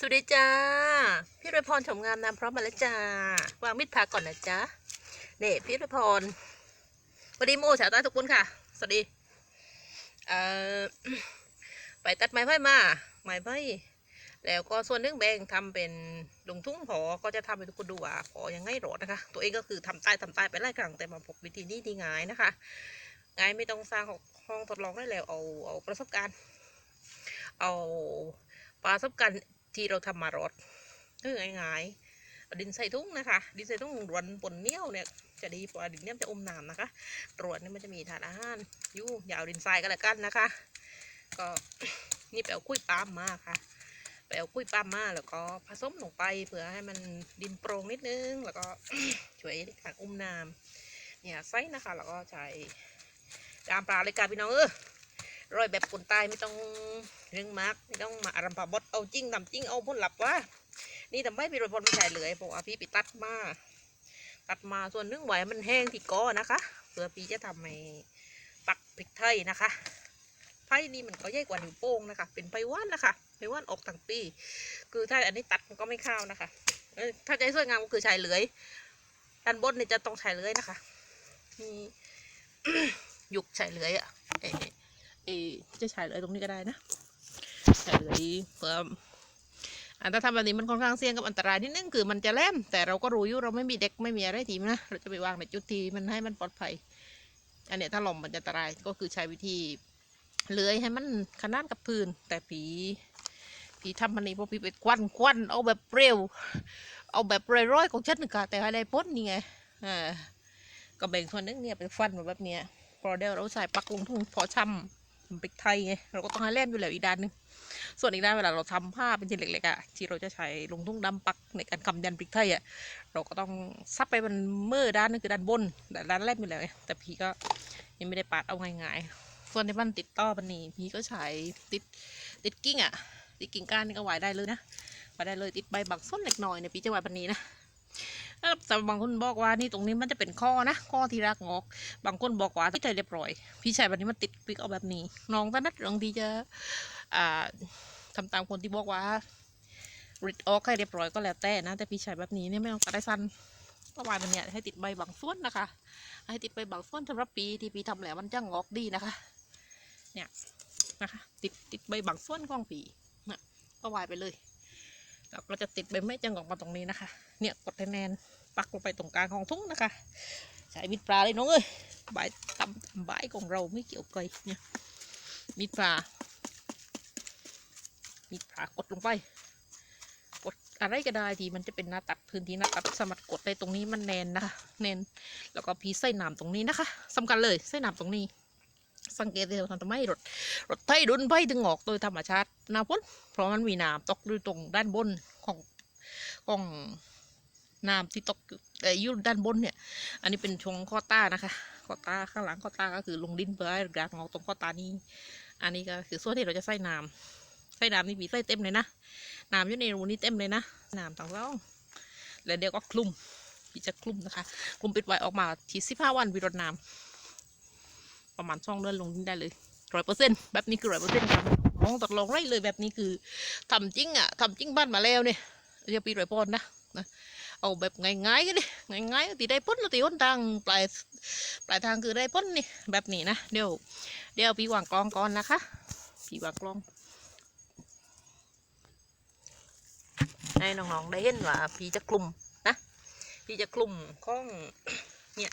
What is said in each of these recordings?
สวัสดีจ้า พี่รวยพรชมงามนามพร้อมมาแล้วจ้า วางมิดพาก่อนนะจ๊ะเด็พี่รวยพรวัสดีโมชาวใต้ทุกคนค่ะ สวัสดี เอ่อ ไปตัดไม้ไผ่มา ไม้ไผ่ แล้วก็ส่วนหนึงแบงทำเป็นลงทุ่งพอก็จะทำให้ทุกคนดูว่าพอยังไงรอดนะคะ ตัวเองก็คือทำใต้ทำใต้ไปไล่กลางแต่มาพบวิธีนี้ดีง่ายนะคะ ง่ายไม่ต้องสร้างห้องทดลองได้แล้วเอาเอาประสบการณ์ เอาประสบการณ์ ที่เราทำมารถเออง่ายๆดินใส่ทุ่งนะคะ ดินใส่ทุ่งรวนปนเนี้ยวเนี่ยจะดีเพราะว่าดินเนี่ยจะอมน้ำนะคะรวนเนี่ยมันจะมีธาตุอาหารอยู่อยาวดินทรายก็แล้วกันนะคะ ก็นี่ไปเอากุ้ยปาล์มมาค่ะไปเอากุ้ยปาล์มมาแล้วก็ผสมลงไปเพื่อให้มันดินโปร่งนิดนึง แล้วก็ช่วยในการอุ้มน้ำเนี่ยไส้นะคะ แล้วก็ใช้ดามปลาเลยค่ะพี่น้องเออ ร่อยแบบคนตายไม่ต้องเรื่องมากไม่ต้องมาอารัมพบดเอาจริงทำจริงเอาพ้นหลับวะนี่ทำไมพี่รอยพลไม่ใช่เลยเพราะว่าพี่ไปตัดมา ตัดมาส่วนเรื่องไหวมันแห้งที่ก้อนะคะเพื่อพี่จะทำให้ปักพริกไทยนะคะไผ่นี่มันก็ใหญ่กว่านิ้วโป้งนะคะ เป็นไผ่ว่านนะคะไผ่ว่านออกทั้งปี คือถ้าอันนี้ตัดมันก็ไม่เข้านะคะ ถ้าให้สวยงามก็คือใช้เลื้อยด้านบนเนี่ยจะต้องใช้เลื้อยนะคะ มีหยุกใช้เลื้อยอะ เอจะใช้เลยตรงนี้ก็ได้นะใช้เลยเพื่ออันถ้าทำแบบนี้มันค่อนข้างเสี่ยงกับอันตรายนิดนึงคือมันจะแหลมแต่เราก็รู้อยู่เราไม่มีเด็กไม่มีอะไรทีมนะเราจะไปวางในจุดที่มันให้มันปลอดภัย อันเนี้ยถ้าหลมมันจะอันตรายก็คือใช้วิธีเลื้อยให้มันขนานกับพื้น แต่ผีผีทำมันนี่เพราะผีไปควันควันเอาแบบเร็ว เอาแบบร้อยๆของฉันนึกะแต่อะไรพ้นนี่ไงอ่าก็แบ่งส่วนนึงเนี่ยไปฟันแบบเนี้ยพอเดี๋ยวเราใส่ปักลงทุ่งพอช่ำ มันเป็นไทยไงเราก็ต้องให้แล่นอยู่แล้วอีกด้านหนึงส่วนอีกด้านเวลาเราทำผ้าเป็นชิ้นเล็กๆอะที่เราจะใช้ลงทุ่งดำปักในการกำยันพริกไทยอะเราก็ต้องซับไปมันเมื่อด้านนึงคือด้านบนแต่ด้านแล่นอยู่แล้วไงแต่ผีก็ยังไม่ได้ปาดเอาง่ายๆส่วนที่มันติดต่อปันนี้พี่ก็ใช้ติดติดกิ้งอะติดกิ่งก้านนี่ก็ไหวได้เลยนะไหวได้เลยติดใบบางส้นเล็กน้อยเนี่ยพี่จะไหวปันนี้นะ แล้วแต่บางคนบอกว่านี่ตรงนี้มันจะเป็นข้อนะข้อที่รักงอก บางคนบอกว่าพี่ใจเรียบร้อย พี่ชายแบบนี้มันติดปิกเอาแบบนี้ น้องตอนนั้นเรื่องที่จะอ่าทำตามคนที่บอกว่าริดออกให้เรียบร้อยก็แล้วแต่นะ แต่พี่ชายแบบนี้เนี่ยไม่ต้องตัดได้สั้นก็วายมันเนี่ยให้ติดใบบางส่วนนะคะ ให้ติดไปบางส่วนสำหรับปีที่ปีทำแล้วมันจะงอกดีนะคะ เนี่ยนะคะ ติดติดใบบางส่วนของปีนะก็วายไปเลย แล้วก็จะติดใบไม้จะงอกมาตรงนี้นะคะ เนี่ยกดแนนปักลงไปตรงกลางของทุ่งนะคะใช้มีดปลาเลยน้องเอ้ยใบตำใบของเราไม่เกี่ยวไกลเนี่ยมีดปลา มีดปลากดลงไป กดอะไรก็ได้ทีมันจะเป็นหน้าตัดพื้นที่หน้าตัดสามารถกดได้ตรงนี้มันแนนนะคะแนนแล้วก็พีใส่น้ำตรงนี้นะคะสำคัญเลยใส่น้ำตรงนี้ สังเกตเลยว่าทำไมรถรถไถดุนไปถึงออกโดยธรรมชาตินะพ้นเพราะมันมีน้ำตกอยู่ตรงด้านบนของของน้ำที่ตกอยู่อยู่ด้านบนเนี่ย อันนี้เป็นชงข้อต้านะคะข้อต้าข้างหลังข้อต้าก็คือลงดินเพื่อให้รากงอกตรงข้อตานี้ อันนี้ก็คือส่วนที่เราจะใส่น้ำใส่น้ำนี่ปีใส่เต็มเลยนะน้ำอยู่ในรูนี้เต็มเลยนะน้ำต่างๆแล้วเดี๋ยวก็คลุมพี่จะคลุมนะคะกลุ่มปิดไว้ออกมาทีสิบห้าวันวิรดน้ำ ประมาณช่องเดือนลงได้เลยร้อยเปอร์เซ็นต์แบบนี้คือร้อยเปอร์เซ็นต์ครับมองตกลงไรเลยแบบนี้คือทำจริงอะทำจริงบ้านมาแล้วเนี่ยจะปีร้อยปอนด์นะนะเอาแบบง่ายๆก็ดิง่ายๆตีได้พ้นตีพ้นทางปลายปลายทางคือได้พ้นนี่แบบนี้นะเดี๋ยวเดี๋ยวพี่วางกลองก่อนนะคะพี่วางกลองให้น้องๆได้เห็นว่าพี่จะคลุมนะพี่จะคลุมข้องเนี่ย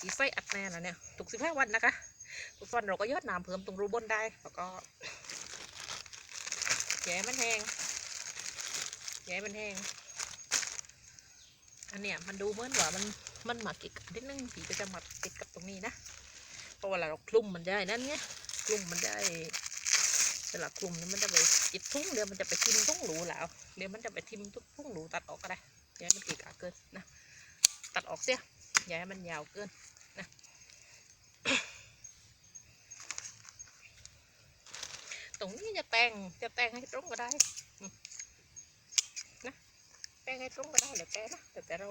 สีไส้อัดแน่นะเนี่ยทุกสิบห้าวันนะคะ ทุกวันเราก็ยอดน้ำเพิ่มตรงรูบนได้ แล้วก็แย่มันแห้งแย่มันแห้งอันเนี้ยมันดูเหมือนว่ามันมันหมักติดกับนิดนึงผีก็จะหมักติดกับตรงนี้นะเพราะเวลาเราคลุมมันได้นั่นไงคลุมมันได้เวลาคลุมเนี่ยมันจะไปจิดทุ่งเดี๋ยวมันจะไปทิมทุ่งหรูแล้วเดี๋ยวมันจะไปทิมทุ่งหรูตัดออกก็ได้อย่าให้มันเกะกะเกินนะ ตัดออกเสียอย่าให้มันยาวเกินนะ ต รงนี้จะแต่งจะแต่งให้ตรงก็ได้นะแต่งให้ตรงก็ได้เดี๋ยวแต่นะแต่แต่เรา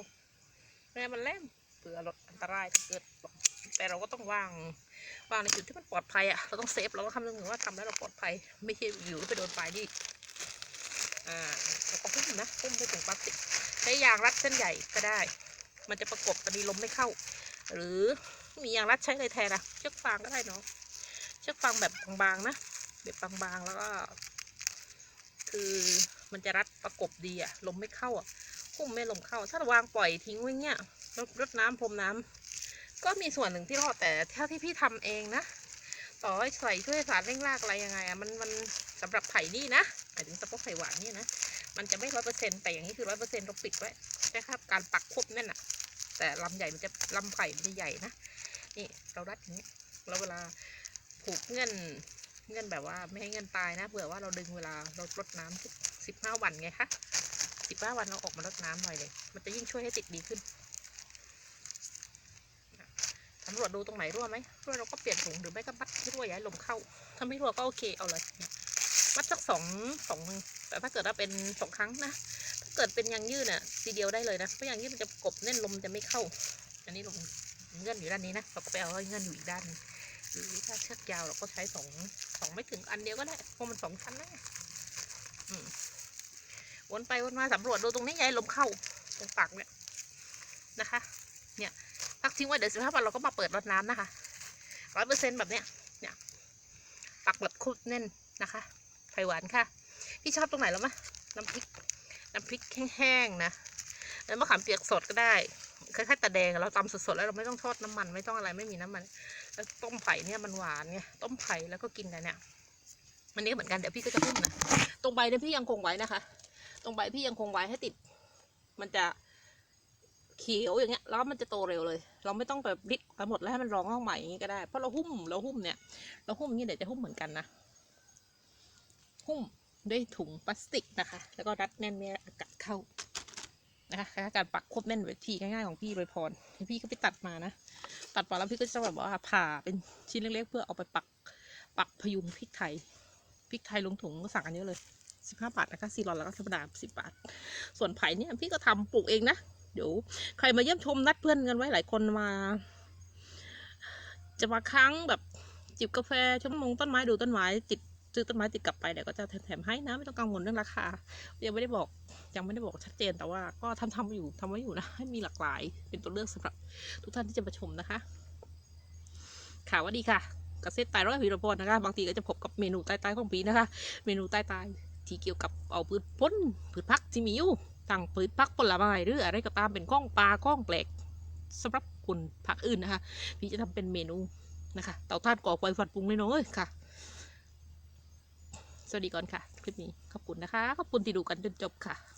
ไม่มันแหลมเผื่อลดอันตรายเกิดแต่เราก็ต้องวางวางในจุดที่มันปลอดภัยอะเราต้องเซฟเราก็ทำเรื่องว่าทำแล้วเราปลอดภัย ไม่ใช่อยู่ไปโดนปลายดิอ่าแล้วนะหุ้มด้วยถุงพลาสติกใช้ยางรัดเส้นใหญ่ก็ได้ มันจะประกบพอดีลมไม่เข้า หรือมียางรัดใช้อะไรแทนอะเชือกฟางก็ได้เนาะเชือกฟางแบบบางๆนะ แบบบางๆ แล้วก็ คือมันจะรัดประกบดีอะลมไม่เข้าอะหุ้มไม่ลมเข้า ถ้าวางปล่อยทิ้งไว้เงี้ยรดรดน้ำพรมน้ำก็มีส่วนหนึ่งที่รอดแต่ถ้าที่พี่ทำเองนะต่อให้ใส่ช่วยสารเร่งรากอะไรยังไงอะมันมันสำหรับไผ่นี่นะหมายถึงสะโพกไผ่หวานเนี่ยนะมันจะไม่ร้อยเปอร์เซ็นต์แต่อย่างนี้คือร้อยเปอร์เซ็นต์เราปิดไว้ใช่ครับการปักควบแน่นอะแต่ลำใหญ่มันจะลำไผ่มันจะใหญ่นะนี่เรารัดอย่างนี้แล้วเวลาผูกเงื่อน เงื่อนแบบว่าไม่ให้เงื่อนตายนะเผื่อว่าเราดึงเวลาเรารดน้ำสิบห้าวันไงคะสิบห้าวันเราออกมารดน้ำหน่อยเลย มันจะยิ่งช่วยให้ติดดีขึ้นสำรวจดูตรงไหนรั่วไหมรั่วเราก็เปลี่ยนถุงหรือไม่ก็มัดที่รั่วย้ายลมเข้า ถ้าไม่รั่วก็โอเคเอาเลยมัดสักสองสองแต่ถ้าเกิดว่าเป็นสองครั้งนะถ้าเกิดเป็นยางยืดน่ะทีเดียวได้เลยนะเพราะยางยืดมันจะกบแน่นลมจะไม่เข้า อันนี้ลมเงื่อนอยู่ด้านนี้นะเราก็ไปเอาเงื่อนอยู่อีกด้านนึง หรือถ้าเชือกยาวเราก็ใช้สองสองไม่ถึงอันเดียวก็ได้เพราะมันสองชั้นนะวนไปวนมาสำรวจดูตรงนี้ยายลมเข้าตรงปากเนี่ยนะคะ เนี่ยพักทิ้งไว้เดี๋ยวสิบห้าวันเราก็มาเปิดรดน้ำนะคะร้อยเปอร์เซ็นต์แบบเนี้ยเนี่ยปักแบบคุดแน่นนะคะไผ่หวานค่ะ พี่ชอบตรงไหนแล้วมะน้ำพริกน้ำพริกแห้งๆนะแล้วมะขามเปียกสดก็ได้ คล้ายๆตาแดงเราตำสดๆแล้วเราไม่ต้องทอดน้ำมันไม่ต้องอะไรไม่มีน้ำมัน แล้วต้มไผ่เนี่ยมันหวานไงต้มไผ่แล้วก็กินกันเนี่ยมันนี้เหมือนกันเดี๋ยวพี่ก็จะพุ่มนะตรงใบเนี่ยพี่ยังคงไว้นะคะ ตรงใบพี่ยังคงไว้ให้ติด มันจะเขียวอย่างเงี้ยแล้วมันจะโตเร็วเลย เราไม่ต้องแบบริดไปหมดแล้วให้มันร้องเข้าใหม่อย่างงี้ก็ได้เพราะเราหุ้มเราหุ้มเนี่ยเราหุ้มอย่างงี้เดี๋ยวจะหุ้มเหมือนกันนะหุ้มด้วยถุงพลาสติกนะคะ แล้วก็รัดแน่นไม่ให้อากาศเข้า นะคะการปักควบแน่นวิธีง่ายๆของพี่โดยพรพี่ก็ไปตัดมานะ ตัดมาแล้วพี่ก็จะแบบว่าผ่าเป็นชิ้นเล็กๆ เพื่อเอาไปปักปักพยุงพริกไทยพริกไทยลงถุงก็สั่งอันนี้เลยสิบห้าบาทนะคะสี่ร้อยแล้วก็ธรรมดาสิบบาท ส่วนไผ่เนี่ยพี่ก็ทำปลูกเองนะเดี๋ยวใครมาเยี่ยมชมนัดเพื่อนกันไว้หลายคนมา จะมาค้างแบบจิบกาแฟชมมงต้นไม้ดูต้นไม้ติด ซื้อต้นไม้ติดกลับไปเดี๋ยวก็จะแถมให้นะไม่ต้องกังวลเรื่องราคายังไม่ได้บอกยังไม่ได้บอกชัดเจนแต่ว่าก็ทำทำอยู่ทำไว้อยู่นะให้มีหลากหลาย เป็นตัวเลือกสำหรับทุกท่านที่จะมาชมนะคะข่าวว่าดีค่ะกเกษตตายร้อยพิรพรนะคะบางทีก็จะพบกับเมนูใต้ๆของปีนะคะ เมนูใต้ๆที่เกี่ยวกับเอาพืชพ้นพืชพักที่มีอยู่ต่างพืชพักผลไม้หรืออะไรก็ตามเป็นข้องปลาข้องแปลกสำหรับคนผักอื่นนะคะพี่จะทำเป็นเมนูนะคะเตาถ่านก่อไฟฝัดปรุงเลยนาะเอ้ยค่ะ สวัสดีก่อนค่ะ คลิปนี้ขอบคุณนะคะ ขอบคุณที่ดูกันจนจบค่ะ